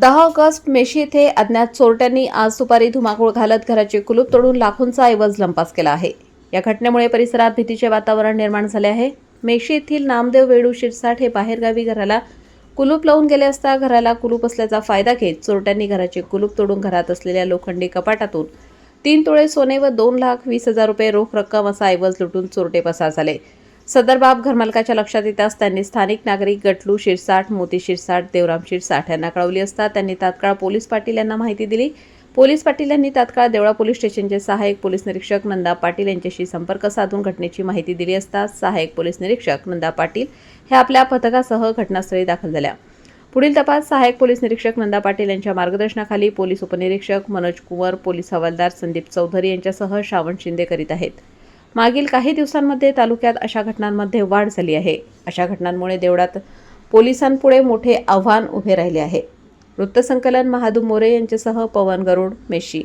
दहा ऑगस्ट मेशी येथे अज्ञात चोरट्यांनी आज दुपारी धुमाकूळ घालत घराचे कुलूप तोडून लाखोंचा ऐवज लंपास केला आहे. या घटनेमुळे परिसरात भीतीचे वातावरण निर्माण झाले आहे. मेशी येथील नामदेव वेळू शिरसाठ हे बाहेरगावी घराला कुलूप लावून गेले असता घराला कुलूप असल्याचा फायदा घेत चोरट्यांनी घराचे कुलूप तोडून घरात असलेल्या लोखंडी कपाटातून तीन तोळे सोने व दोन लाख वीस हजार रुपये रोख रक्कम असा ऐवज लुटून चोरटे पसार झाले. सदर बाब घरमालकाच्या लक्षात येताच त्यांनी स्थानिक नागरिक गटलू शिरसाट मोती शिरसाट देवराम शिरसाट यांना कळवली असता त्यांनी तात्काळ पोलीस पाटील यांना माहिती दिली. पोलीस पाटील यांनी तात्काळ देवळा पोलीस स्टेशनचे सहाय्यक पोलीस निरीक्षक नंदा पाटील यांच्याशी संपर्क साधून घटनेची माहिती दिली असता सहाय्यक पोलीस निरीक्षक नंदा पाटील हे आपल्या पथकासह घटनास्थळी दाखल झाल्या. पुढील तपास सहाय्यक पोलीस निरीक्षक नंदा पाटील यांच्या मार्गदर्शनाखाली पोलीस उपनिरीक्षक मनोज कुंवर पोलीस हवालदार संदीप चौधरी यांच्यासह श्रावण शिंदे करीत आहेत. मागील काही दिवसांमध्ये तालुक्यात अशा घटनांमध्ये वाढ झाली आहे. अशा घटनांमुळे देवळात पोलिसांपुढे मोठे आव्हान उभे राहिले आहे. वृत्तसंकलन महादू मोरे यांच्यासह पवन गरुड मेशी.